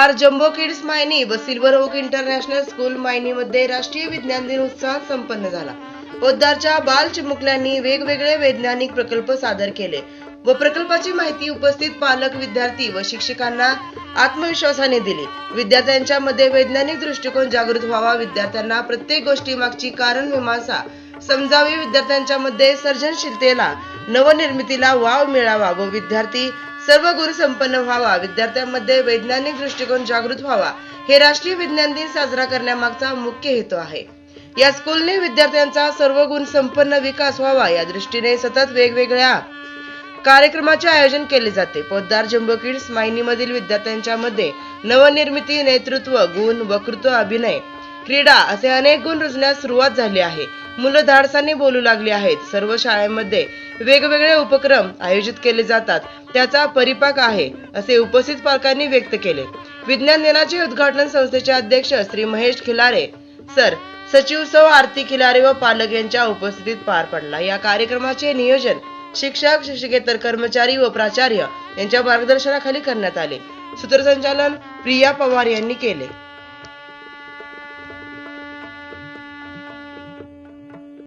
Poddar jumbo kids Mayani व silver oak international school मायनीमध्ये राष्ट्रीय विज्ञान दिन उत्साहात संपन्न झाला. पोद्दारच्या बाल चिमुकल्यांनी वेगवेगळे वैज्ञानिक प्रकल्प सादर केले व प्रकल्पाची माहिती उपस्थित पालक विद्यार्थी व शिक्षकांना आत्मविश्वासाने दिली. विद्यार्थ्यांच्या मध्ये वैज्ञानिक दृष्टिकोन जागृत व्हावा विद्यार्थ्यांना प्रत्येक गोष्टी मागची कारण मीमांसा समजावी विद्यार्थ्यांच्या मध्ये सर्जनशीलतेला नवनिर्मितीला वाव मिळावा व विद्यार्थी सर्व गुण संपन्न व्हावा. विद्यार्थ्यांमध्ये वैज्ञानिक दृष्टिकोन जागृत व्हावा. हे राष्ट्रीय विज्ञान दिन साजरा करण्यामागचा मुख्य हेतू आहे. या स्कूलने विद्यार्थ्यांचा सर्व गुण संपन्न विकास व्हावा या दृष्टीने सतत वेगवेगळ्या कार्यक्रमाचे आयोजन केले जाते. पोद्दार जम्बो किड्स माहिनीमधील विद्यार्थ्यांच्या मध्ये नवनिर्मिती नेतृत्व गुण वक्तृत्व अभिनय क्रीडा असे अनेक गुण रुजण्यास सुरुवात झाली आहे. मुलं धाडसाने बोलू लागली आहेत. सर्व शाळेमध्ये वेगवेगळे उपक्रम आयोजित केले जातात. त्याचा परिपाक आहे असे उपस्थित पालकांनी व्यक्त केले. विज्ञान दिनाचे उद्घाटन संस्थेचे अध्यक्ष श्री महेश खिलारे सर सचिव सौ आरती खिलारे व पालक यांच्या उपस्थितीत पार पडला. या कार्यक्रमाचे नियोजन शिक्षक शिक्षकेतर कर्मचारी व प्राचार्य यांच्या मार्गदर्शनाखाली करण्यात आले. सूत्रसंचालन प्रिया पवार यांनी केले.